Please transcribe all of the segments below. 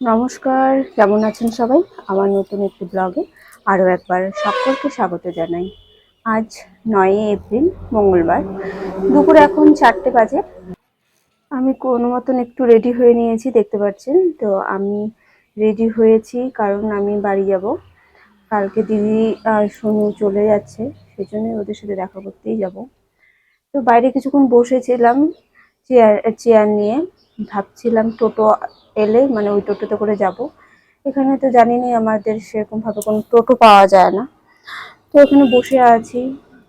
নমস্কার, কেমন আছেন সবাই? আমার নতুন একটি ব্লগে আরও একবার সকলকে স্বাগত জানাই। আজ নয়ই এপ্রিল, মঙ্গলবার। দুপুর এখন চারটে বাজে। আমি কোনো মতন একটু রেডি হয়ে নিয়েছি, দেখতে পাচ্ছেন? তো আমি রেডি হয়েছি, কারণ আমি বাড়ি যাব। কালকে দিদি আর সোনু চলে যাচ্ছে সেই জন্য ওদের সাথে দেখা করতেই যাব। তো বাইরে কিছুক্ষণ বসেছিলাম, চেয়ার চেয়ার নিয়ে। ভাবছিলাম টোটো এলে মানে ওই টোটোতে করে যাব। এখানে তো জানিনি আমাদের সেরকম ভাবে কোনো টোটো পাওয়া যায় না। তো এখানে বসে আছি।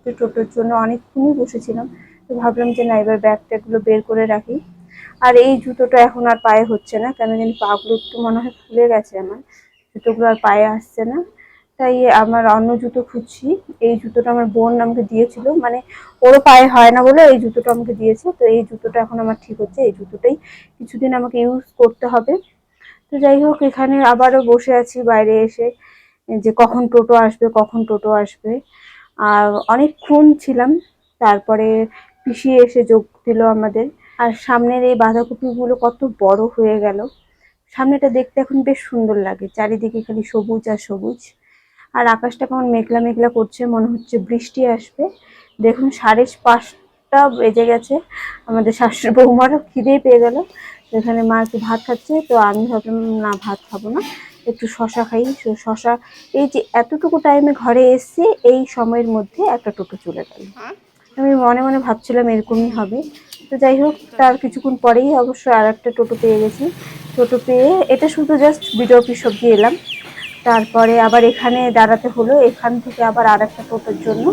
তো টোটোর জন্য অনেকক্ষণই বসেছিলাম। তো ভাবলাম যে না, এবার ব্যাগ ট্যাগগুলো বের করে রাখি। আর এই জুতোটা এখন আর পায়ে হচ্ছে না। কেন জানি পাগুলো একটু মনে হয় ফুলে গেছে আমার। জুতোগুলো আর পায়ে আসছে না। তাই আমার অন্য জুতো খুঁজছি। এই জুতোটা আমার বোন আমাকে দিয়েছিল। মানে ওরও পায়ে হয় না বলে এই জুতোটা আমাকে দিয়েছে। তো এই জুতোটা এখন আমার ঠিক হচ্ছে। এই জুতোটাই কিছুদিন আমাকে ইউজ করতে হবে। তো যাই হোক, এখানে আবারও বসে আছি বাইরে এসে। যে কখন টোটো আসবে, কখন টোটো আসবে। আর অনেকক্ষণ ছিলাম। তারপরে পিসি এসে যোগ দিল আমাদের। আর সামনের এই বাঁধাকপিগুলো কত বড় হয়ে গেল। সামনেটা দেখতে এখন বেশ সুন্দর লাগে। চারিদিকে খালি সবুজ আর সবুজ। আর আকাশটা কেমন মেঘলা মেঘলা করছে, মনে হচ্ছে বৃষ্টি আসবে। দেখুন, সাড়ে পাঁচটা বেজে গেছে। আমাদের শাশুড়ি বৌমারও খিদেই পেয়ে গেল। এখানে মা একটু ভাত খাচ্ছে, তো আমি ভাবলাম, না, ভাত খাব না। একটু শশা খাই। শশা, এই যে এতটুকু টাইমে ঘরে এসছি এই সময়ের মধ্যে একটা টোটো চলে গেল। আমি মনে মনে ভাবছিলাম, এরকমই হবে। তো যাই হোক, তার কিছুক্ষণ পরেই অবশ্য আর একটা টোটো পেয়ে গেছি। টোটো পেয়ে, এটা শুধু জাস্ট বিডিও অফিস অব্দি এলাম। তারপরে আবার এখানে দাঁড়াতে হলো, এখান থেকে আবার আর একটা টোটোর জন্য।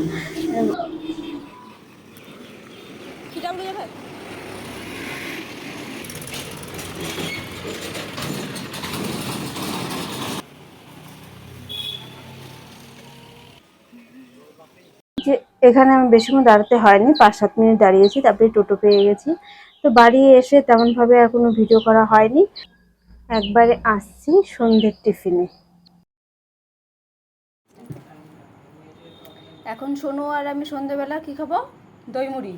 যে এখানে আমি বেশিক্ষণ দাঁড়াতে হয়নি, পাঁচ সাত মিনিট দাঁড়িয়েছি, তারপরে টোটো পেয়ে গেছি। তো বাড়ি এসে তেমনভাবে আর কোনো ভিডিও করা হয়নি। একবারে আসছি সন্ধ্যের টিফিনে। এখন শোনো আর আমি সন্ধ্যেবেলা কি খাব? দই মুড়ি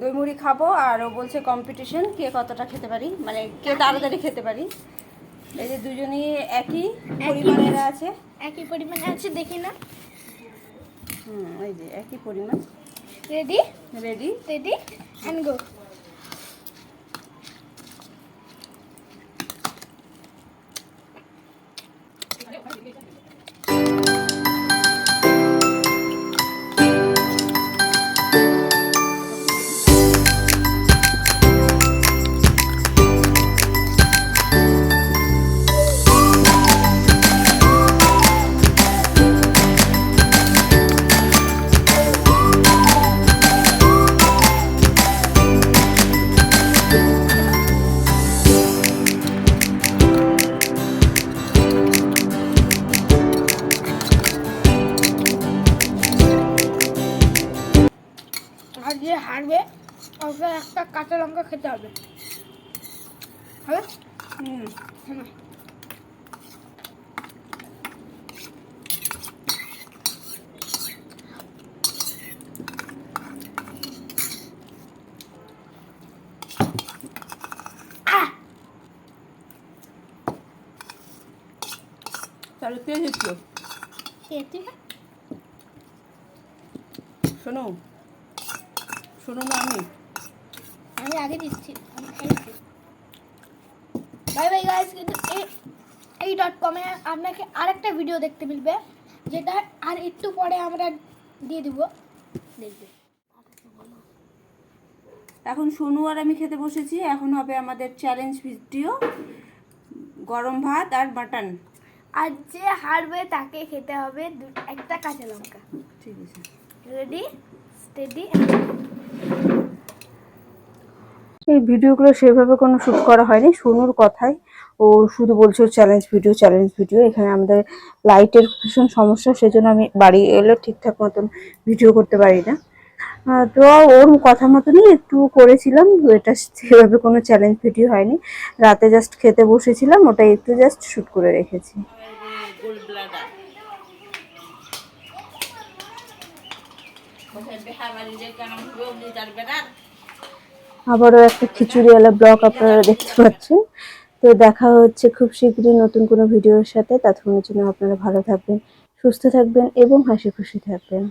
দই মুড়ি খাব আর ও বলছে কম্পিটিশন কে কতটা খেতে পারি? মানে কে তাড়াতাড়ি খেতে পারি? এই যে দুজনেই একই পরিমাণের আছে। একই পরিমাণে আছে দেখি না। হুম ওই যে একই পরিমাণ। Ready ready ready and go আর যে হারবে ওকে একটা কাঁচা লঙ্কা খেতে হবে। হবে হুম তাহলে তেল দিচ্ছ। শোনো। শোনো না আমি। আমি আগে দিচ্ছি। আমি খাইছি বাই বাই গাইস কিন্তু এই ডট কমে আপনাকে আরেকটা ভিডিও দেখতে মিলবে যেটা আর একটু পরে আমরা দিয়ে দিব। দেখবে। এখন সোনু আর আমি খেতে বসেছি। এখন হবে আমাদের চ্যালেঞ্জ ভিডিও গরম ভাত আর মাটন আর যে হারবে তাকে খেতে হবে একটা কাঁচা লঙ্কা। ঠিক আছে। রেডি স্টেডি এই ভিডিওগুলো সেভাবে কোনো শ্যুট করা হয়নি সোনুর কথাই। ও শুধু বলছে চ্যালেঞ্জ ভিডিও চ্যালেঞ্জ ভিডিও এখানে আমাদের লাইটের ভীষণ সমস্যা সেজন্য আমি বাড়ি এলে ঠিকঠাক মতন ভিডিও করতে পারি না। তো ওর কথা মতনই একটু করেছিলাম এটা সেভাবে কোনো চ্যালেঞ্জ ভিডিও হয়নি। রাতে জাস্ট খেতে বসেছিলাম ওটা একটু জাস্ট শ্যুট করে রেখেছি। আবারও একটা খিচুড়িওয়ালা ব্লগ আপনারা দেখতে পাচ্ছেন। তো দেখা হচ্ছে খুব শীঘ্রই নতুন কোনো ভিডিওর সাথে। ততক্ষণের জন্য আপনারা ভালো থাকবেন, সুস্থ থাকবেন এবং হাসি খুশি থাকবেন।